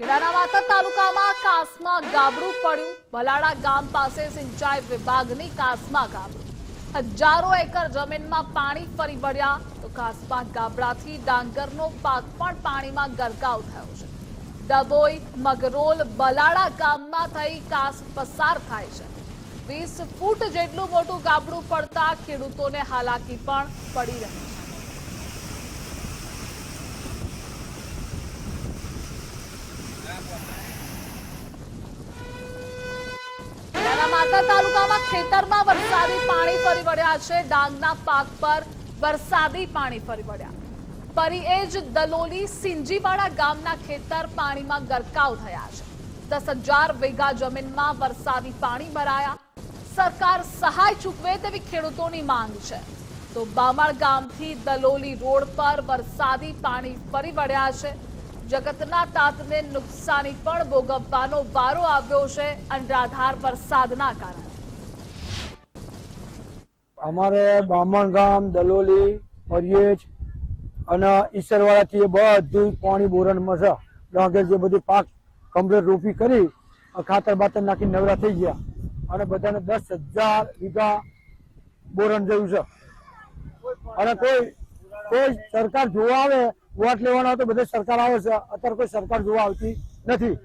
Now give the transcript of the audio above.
ખેડાના તાલુકામાં કાસમાં ગાબડું પડ્યું. ભલાડા ગામ પાસે સિંચાઈ વિભાગની કાસમાં ગાબડું. હજારો એકર જમીનમાં પાણી ફરી વળ્યા તો કાસમાં ગાબડાથી ડાંગરનો પાક પણ પાણીમાં ગરકાવ થયો છે. ડબોઈ મગરોલ બલાડા ગામમાં થઈ કાસ પસાર થાય છે. વીસ ફૂટ જેટલું મોટું ગાબડું પડતા ખેડૂતોને હાલાકી પણ પડી રહી છે. ખેડાના તાલુકામાં ખેતરમાં વરસાદી પાણી ફરી વળ્યા છે. ડાંગના પાક પર વરસાદી પાણી ફરી વળ્યા. ફરી એ જ દલોલી સિંજીવાડા ગામના ખેતર પાણીમાં ગરકાવ થયા છે. દસ હજાર વીઘા જમીનમાં વરસાદી પાણી ભરાયા. સરકાર સહાય ચૂકવે તેવી ખેડૂતોની માંગ છે. તો બામણ ગામથી દલોલી રોડ પર વરસાદી પાણી ફરી વળ્યા છે. જગતના તાતને નુકસાની પણ ભોગવવાનો વારો આવ્યો છે અનરાધાર વરસાદના કારણે. અમારે બામણ ગામ, દલોલી મરિયેજ અને ઈસરવાળાથી એ બધું પાણી બોરણમાં છે. જે બધું પાક કમ્પ્લેટ રોપી કરી ખાતર બાતર નાખી નવરા થઈ ગયા. અને બધાને દસ હજાર વીઘા બોરણ જેવું છે. અને કોઈ કોઈ સરકાર જોવા આવે વોટ લેવાનો તો બધે સરકાર આવે છે. અત્યારે કોઈ સરકાર જોવા આવતી નથી.